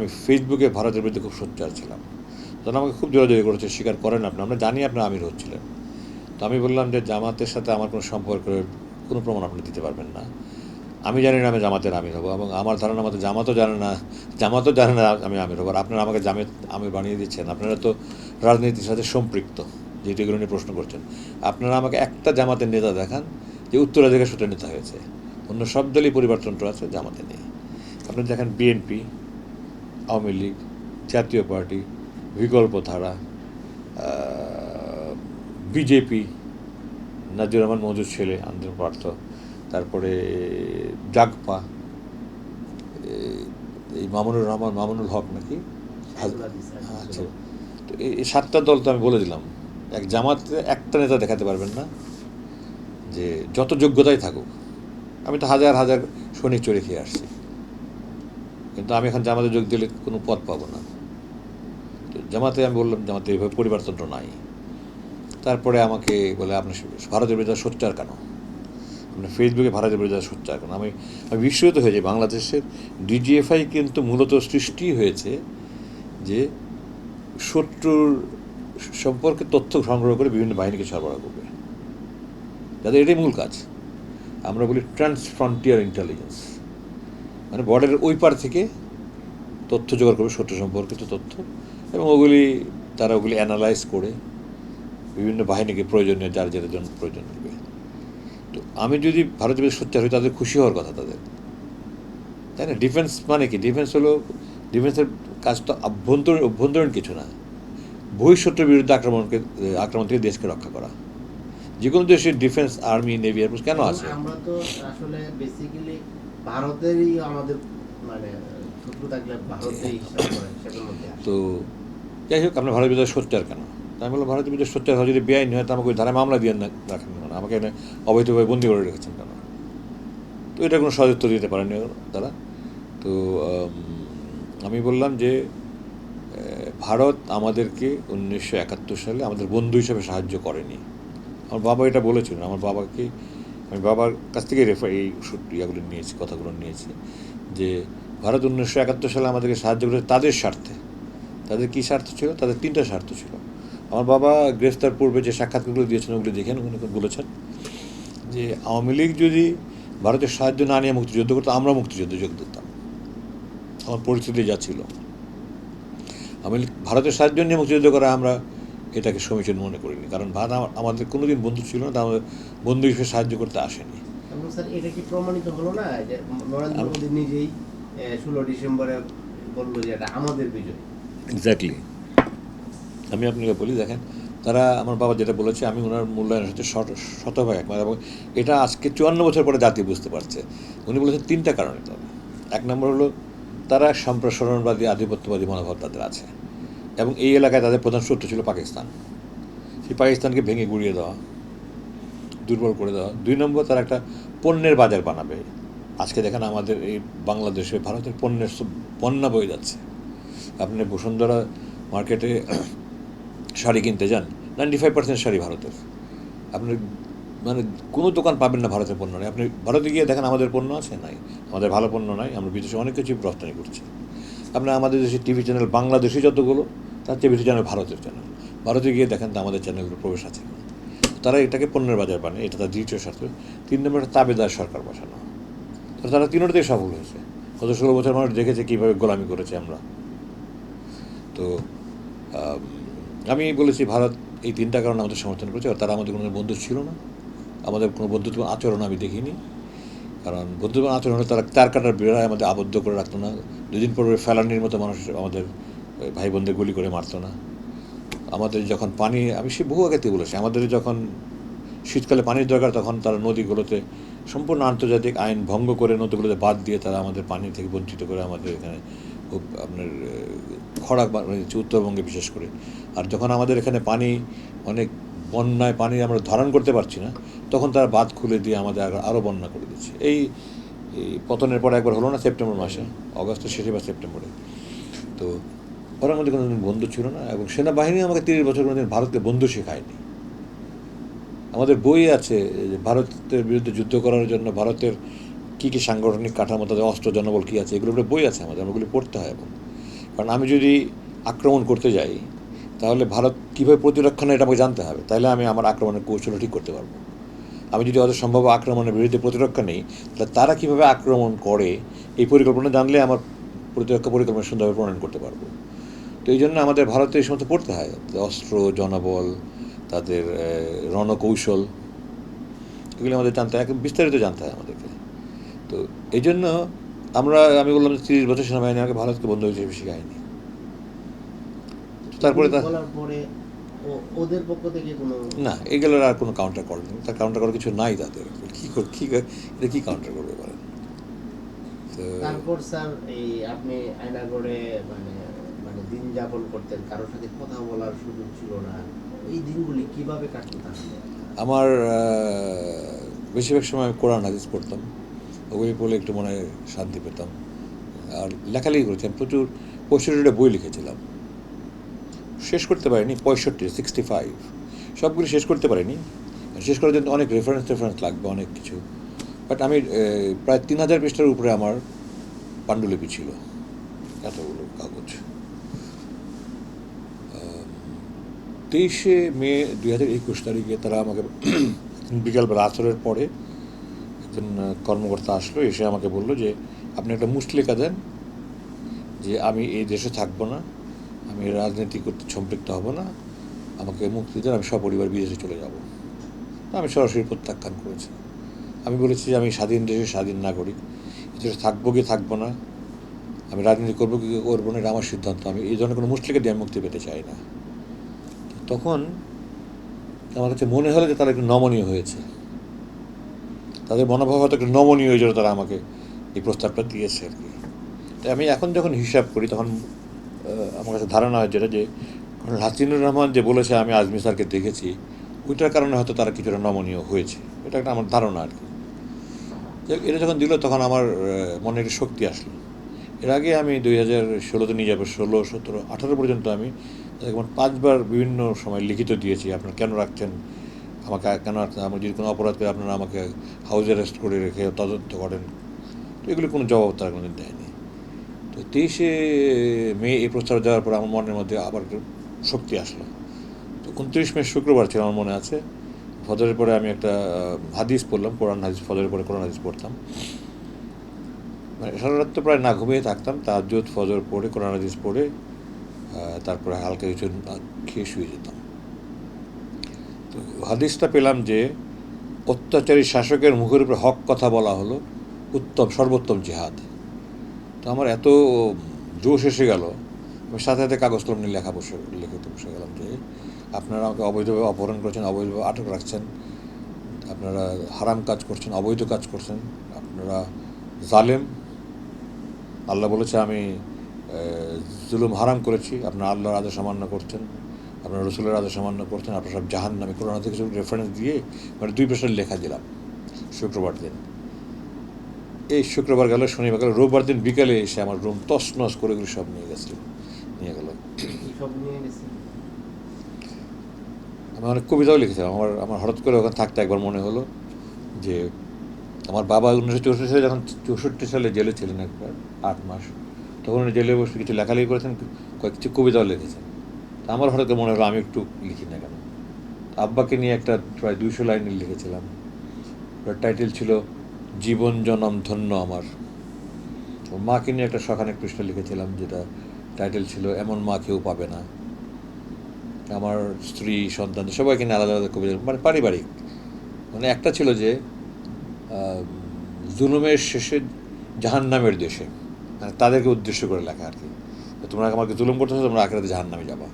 আমি ফেসবুকে ভারতের বিরুদ্ধে খুব সোচ্চার ছিলাম। তখন আমাকে খুব জোরাজোরি করেছে, স্বীকার করেন আপনি। আমরা জানি আপনি আমির হচ্ছিলেন। তো আমি বললাম যে জামাতের সাথে আমার কোনো সম্পর্কের কোনো প্রমাণ আপনি দিতে পারবেন না। আমি জানি না আমি জামাতের আমির হব এবং আমার ধারণা মতো জামাতও জানে না, জামাতও জানে না আমি আমির হব। আর আপনারা আমাকে জামাত আমির বানিয়ে দিচ্ছেন। আপনারা তো রাজনীতির সাথে সম্পৃক্ত যেহেতু এগুলো নিয়ে প্রশ্ন করছেন। আপনারা আমাকে একটা জামাতের নেতা দেখান, যে উত্তরাধিকার সূত্রে নেতা হয়েছে। অন্য সব দলই পরিবারতন্ত্র আছে জামাতে নেই। আপনি দেখেন বিএনপি আওয়ামী লীগ জাতীয় পার্টি বিকল্পধারা বিজেপি নাজির রহমান মজুর ছেলে আন্দোলন প্রার্থ তারপরে জাগপা এই মামুনুর রহমান মামুনুল হক নাকি? আচ্ছা। তো এই এই সাতটা দল তো আমি বলে দিলাম। এক জামাতে একটা নেতা দেখাতে পারবেন না যে যত যোগ্যতাই থাকুক। আমি তো হাজার হাজার সৈনিক চড়ে খেয়ে আসছি। কিন্তু আমি এখন জামাতে যোগ দিলে কোনো পথ পাবো না। তো জামাতে আমি বললাম, জামাতে এইভাবে পরিবারতন্ত্র নাই। তারপরে আমাকে বলে, আপনি ভারতের বিরুদ্ধে সোচ্চার কেন? আপনি ফেসবুকে ভারতের বিরুদ্ধে সোচ্চার কেন? আমি আমি বিস্মিত হয়েছি বাংলাদেশের ডিজিএফআই কিন্তু মূলত সৃষ্টি হয়েছে যে শত্রুর সম্পর্কে তথ্য সংগ্রহ করে বিভিন্ন বাহিনীকে সরবরাহ করবে। যাদের এটাই মূল কাজ। আমরা বলি ট্রান্সফ্রন্টিয়ার ইন্টেলিজেন্স। মানে বর্ডারের ওই পার থেকে তথ্য জোগাড় করবে সত্য সম্পর্কিত তথ্য এবং ওগুলি তারা ওগুলি অ্যানালাইজ করে বিভিন্ন বাহিনীকে প্রয়োজনীয় যার যার জন্য প্রয়োজন দেবে তো আমি যদি ভারতের বিরুদ্ধে সোচ্চার হই তাদের খুশি হওয়ার কথা তাদের। তাই না? ডিফেন্স মানে কি? ডিফেন্স হলো ডিফেন্সের কাজ তো অভ্যন্তরীণ অভ্যন্তরীণ কিছু না। বহিঃশত্রুর বিরুদ্ধে আক্রমণকে আক্রমণ থেকে দেশকে রক্ষা করা। যে কোনো দেশের ডিফেন্স আর্মি নেভি এয়ারফোর্স কেন আছে? আমরা তো আসলে বেসিক্যালি ভারতেরই আমাদের মানে শত্রু থাকলে ভারতেই আসে। তো যাই হোক আপনার ভারতের বিরুদ্ধে সোচ্চার কেন? আমি বললাম ভারতের বিরুদ্ধে সোচ্চার হয় যদি বেআইন হয় তো আমাকে ওই ধারায় মামলা দিয়ে না রাখেন কেন? আমাকে অবৈধভাবে বন্দি করে রেখেছেন কেন? তো এটা কোনো সদুত্ব দিতে পারেনি তারা। তো আমি বললাম যে ভারত আমাদেরকে উনিশশো একাত্তর সালে আমাদের বন্ধু হিসেবে সাহায্য করেনি। আমার বাবা এটা বলেছিলেন আমার বাবাকে আমি বাবার কাছ থেকে রেফার এই ইয়াগুলো নিয়েছি, কথাগুলো নিয়েছি যে ভারত উনিশশো একাত্তর সালে আমাদেরকে সাহায্য করেছে তাদের স্বার্থে। তাদের কী স্বার্থ ছিল? তাদের তিনটা স্বার্থ ছিল। আমার বাবা গ্রেফতার পূর্বে যে সাক্ষাৎকারগুলো দিয়েছেন ওগুলো দেখেন, উনি বলেছেন যে আওয়ামী লীগ যদি ভারতের সাহায্য না নিয়ে মুক্তিযুদ্ধ করতো, আমরা মুক্তিযুদ্ধে যোগ দিতাম। আমার পরিস্থিতি যা ছিল। লীগ ভারতের সাহায্য নিয়ে মুক্তিযুদ্ধ করা আমরা এটাকে সমীচীন মনে করিনি। কারণ ভাত আমা- আমাদের কোনোদিন বন্ধু ছিল না আমাদের বন্ধু হিসেবে সাহায্য করতে আসেনি। স্যার এটা কি প্রমাণিত হলো না যে নরেন্দ্র আমি- মোদী নিজেই ষোলো ডিসেম্বরে বলল যে এটা আমাদের বিজয়? এক্স্যাক্টলি আমি আপনাকে বলি দেখেন তারা আমার বাবা যেটা বলেছে আমি ওনার মূল্যায়নের সাথে শত- শতভাগ একমত এবং এটা আজকে চুয়ান্ন বছর পরে জাতি বুঝতে পারছে। উনি বলেছেন তিনটা কারণে তবে এক নম্বর হলো তারা সম্প্রসারণবাদী আধিপত্যবাদী মনোভাব তাদের আছে। এবং এই এলাকায় তাদের প্রধান শত্রু ছিল পাকিস্তান। সেই পাকিস্তানকে ভেঙে গুড়িয়ে দেওয়া, দুর্বল করে দেওয়া। দুই নম্বর তারা একটা পণ্যের বাজার বানাবে। আজকে দেখেন আমাদের এই বাংলাদেশে, ভারতের পণ্যের বন্যা বয়ে যাচ্ছে। আপনি বসুন্ধরা মার্কেটে শাড়ি কিনতে যান নাইনটি ফাইভ পার্সেন্ট শাড়ি ভারতের। আপনি মানে কোনো দোকান পাবেন না ভারতের পণ্য নেই আপনি ভারতে গিয়ে দেখেন আমাদের পণ্য আছে? নাই। আমাদের ভালো পণ্য নাই। আমরা বিদেশে অনেক কিছু রপ্তানি করছি। আপনার আমাদের দেশে টিভি চ্যানেল বাংলাদেশি যতগুলো তার চেয়ে বেশি চ্যানেল ভারতের চ্যানেল ভারতে গিয়ে দেখেন তো আমাদের চ্যানেলগুলো প্রবেশ আছে তারা এটাকে পণ্যের বাজার বানায়, এটা তার দ্বিতীয় স্বার্থ। তিন নম্বর তাবেদার সরকার বসানো। তারা তিনোটাতেই সফল হয়েছে। গত ষোলো বছর মানুষ দেখেছে কীভাবে গোলামি করেছে আমরা। তো, আমি বলেছি ভারত এই তিনটা কারণে আমাদের সমর্থন করেছে, আর তারা আমাদের কোনো বন্ধু ছিল না। আমাদের কোনো বন্ধুত্ব আচরণ আমি দেখিনি। কারণ বন্ধুত্ব আচরণ তারা তার কাটার বেড়ায় আমাদের আবদ্ধ করে রাখতো না। দুদিন পর ফেলানির মতো মানুষ আমাদের ভাই বোনদের গুলি করে মারতো না। আমাদের যখন পানি, আমি সে বহু আগেতে বলেছি, আমাদের যখন শীতকালে পানির দরকার, তখন তারা নদীগুলোতে সম্পূর্ণ আন্তর্জাতিক আইন ভঙ্গ করে নদীগুলোতে বাদ দিয়ে তারা আমাদের পানি থেকে বঞ্চিত করে আমাদের এখানে খুব আপনার খরা বানিয়ে উত্তরবঙ্গে বিশেষ করে। আর যখন আমাদের এখানে পানি, অনেক বন্যায় পানি আমরা ধারণ করতে পারছি না, তখন তারা বাঁধ খুলে দিয়ে আমাদের আরো- আরও বন্যা করে দিচ্ছে। এই পতনের পর একবার হলো না সেপ্টেম্বর মাসে, অগস্টের শেষে বা সেপ্টেম্বরে। তো ওরা আমাদের কোনো বন্ধু ছিল না এবং সেনাবাহিনী আমাকে তিরিশ বছর কোনোদিন ভারতকে বন্ধু শেখায়নি। আমাদের বই আছে যে ভারতের বিরুদ্ধে যুদ্ধ করার জন্য ভারতের কী কী সাংগঠনিক কাঠামো, তাদের অস্ত্র, জনবল কী আছে এগুলো বই আছে আমাদের ওগুলি পড়তে হয় এবং। কারণ আমি যদি আক্রমণ করতে যাই, তাহলে ভারত কীভাবে প্রতিরক্ষা নেয় এটা আমাকে জানতে হবে? তাহলে আমি আমার আক্রমণের কৌশল ঠিক করতে পারব। আমি যদি ওদের সম্ভব আক্রমণের বিরুদ্ধে প্রতিরক্ষা নেই, তাহলে তারা কীভাবে আক্রমণ করে, এই পরিকল্পনা জানলে আমার প্রতিরক্ষা পরিকল্পনা সুন্দরভাবে প্রণয়ন করতে পারব। তো এই জন্য আমাদের ভারতে এই সমস্ত পড়তে হয়। অস্ত্র জনবল তাদের রণকৌশল এগুলো আমাদের জানতে হয়। বিস্তারিত জানতে হয় আমাদেরকে। তো এই জন্য আমরা আমি বললাম যে তিরিশ বছর সেনাবাহিনী আমাকে ভারতকে বন্ধু হিসেবে শেখায়নি। তারপরে ওদের পক্ষ থেকে কোনো না এগুলোর আর কোনো কাউন্টার করেনি। তার কাউন্টার করার কিছু নাই তাদের। কী কর কী এটা কী কাউন্টার করবে বলেন? তারপর স্যার এই আপনি আয়নাগড়ে মানে দিন যাপন করতেন, কারোর সাথে কথা বলার সুযোগ ছিল না। এই দিনগুলি কীভাবে কাটতো আমার বেশিরভাগ সময় কোরআন হাদিস পড়তাম। ওগুলি পড়লে একটু মনে শান্তি পেতাম। আর লেখালেখি করেছিলাম, প্রচুর, পঁয়ষট্টিটা বই লিখেছিলাম। শেষ করতে পারিনি, পঁয়ষট্টি সিক্সটি ফাইভ সবগুলি শেষ করতে পারিনি। শেষ করার জন্য অনেক রেফারেন্স রেফারেন্স লাগবে, অনেক কিছু। বাট আমি প্রায় তিন হাজার পৃষ্ঠার উপরে আমার পাণ্ডুলিপি ছিল। এতগুলো কাগজ। তেইশে মে দুই হাজার একুশ তারিখে তারা আমাকে বিকালবেলা আচরের পরে একজন কর্মকর্তা আসলো, এসে আমাকে বলল যে, আপনি একটা মুসলিকা দেন যে, আমি এই দেশে থাকব না, আমি রাজনীতি করতে সম্পৃক্ত হব না, আমাকে মুক্তি দেন, আমি সপরিবার বিদেশে চলে যাব। আমি সরাসরি প্রত্যাখ্যান করেছি। আমি বলেছি যে, আমি স্বাধীন দেশে স্বাধীন নাগরিক দেশে থাকব কি থাকব না, আমি রাজনীতি করব কি করব না, এটা আমার সিদ্ধান্ত, আমি এই ধরনের কোনো মুসলিকা দিয়ে মুক্তি পেতে চাই না। তখন আমার কাছে মনে হলো যে তারা একটু নমনীয় হয়েছে। তাদের মনোভাব হয়তো একটু নমনীয় হয়ে তারা আমাকে এই প্রস্তাবটা দিয়েছে আর কি। তাই আমি এখন যখন হিসাব করি, তখন আমার কাছে ধারণা হয় যেটা যে হাসিনুর রহমান যে বলেছে, আমি আজমি স্যারকে দেখেছি, ওইটার কারণে হয়তো তারা কিছুটা নমনীয় হয়েছে। এটা একটা আমার ধারণা আর কি। এটা যখন দিল, তখন আমার মনে শক্তি আসলো। এর আগে আমি দুই হাজার ষোলোতে নিয়ে যাব, ষোলো, সতেরো, আঠারো পর্যন্ত আমি মোট পাঁচবার বিভিন্ন সময় লিখিত দিয়েছি, আপনারা কেন রাখছেন? আমাকে কেন রাখছেন আমি যদি কোনো অপরাধ করে আপনারা আমাকে হাউস অ্যারেস্ট করে রেখে তদন্ত করেন? তো এগুলি কোনো জবাব তারা কোনোদিন দেয়নি। তো তেইশে মে এই প্রস্তাব দেওয়ার পর আমার মনের মধ্যে আবার শক্তি আসলো। তো উনত্রিশ মে শুক্রবার ছিল আমার মনে আছে, ফজরের পরে আমি একটা হাদিস পড়লাম, কোরআন হাদিস, ফজরের পরে কোরআন হাদিস পড়তাম। সারা রাত তো প্রায় না ঘুমিয়ে থাকতাম তাজ্জুদ ফজর পড়ে, কোরআন পড়ে তারপরে হালকা কিছু খেয়ে শুয়ে যেতাম। তো হাদিসটা পেলাম যে, অত্যাচারী শাসকের মুখের উপরে হক কথা বলা হলো, উত্তম, সর্বোত্তম জেহাদ। তো আমার এত জোশ এসে গেল, আমি সাথে সাথে কাগজ কলম নিয়ে লেখা বসে, লিখতে বসে গেলাম যে, আপনারা আমাকে অবৈধভাবে অপহরণ করছেন অবৈধভাবে আটক রাখছেন, আপনারা হারাম কাজ করছেন, অবৈধ কাজ করছেন, আপনারা জালেম আল্লাহ বলেছে আমি জুলুম হারাম করেছি। আপনার আল্লাহর আদেশ অমান্য করছেন। আপনার রসুলের আদেশ অমান্য করছেন। আপনার সব জাহান নামে কোরআন থেকে কিছু রেফারেন্স দিয়ে মানে দুই পৃষ্ঠার লেখা দিলাম শুক্রবার দিন। এই শুক্রবার গেল শনিবার গেল রোববার দিন বিকালে এসে আমার রুম তস নস করে এগুলো সব নিয়ে গেছিল নিয়ে গেল। সব নিয়ে আমি অনেক কবিতাও লিখেছিলাম। আমার আমার হঠাৎ করে ওখানে থাকতে একবার মনে হলো যে আমার বাবা উনিশশো চৌষট্টি সালে যখন চৌষট্টি সালে জেলে ছিলেন একবার, আট মাস, তখন উনি জেলে বসে কিছু লেখালেখি করেছেন কয়েক কিছু কবিতাও লিখেছেন। তা আমার হঠাৎ মনে হলো আমি একটু লিখি না কেন? আব্বাকে নিয়ে একটা প্রায় দুইশো লাইনে লিখেছিলাম। টাইটেল ছিল, জীবন জনম ধন্য আমার। মাকে নিয়ে একটা শখানেক পৃষ্ঠা লিখেছিলাম, যেটা টাইটেল ছিল, এমন মা কেউ পাবে না। আমার স্ত্রী, সন্তান, সবাইকে নিয়ে আলাদা আলাদা কবিতা মানে পারিবারিক। মানে একটা ছিল যে জুলুমের শেষে জাহান্নামের দেশে। মানে তাদেরকে উদ্দেশ্য করে লেখা আর কি। তোমরা আমাকে জুলুম করতে হবে তোমরা আখেরাতে জাহান্নামে যাবা।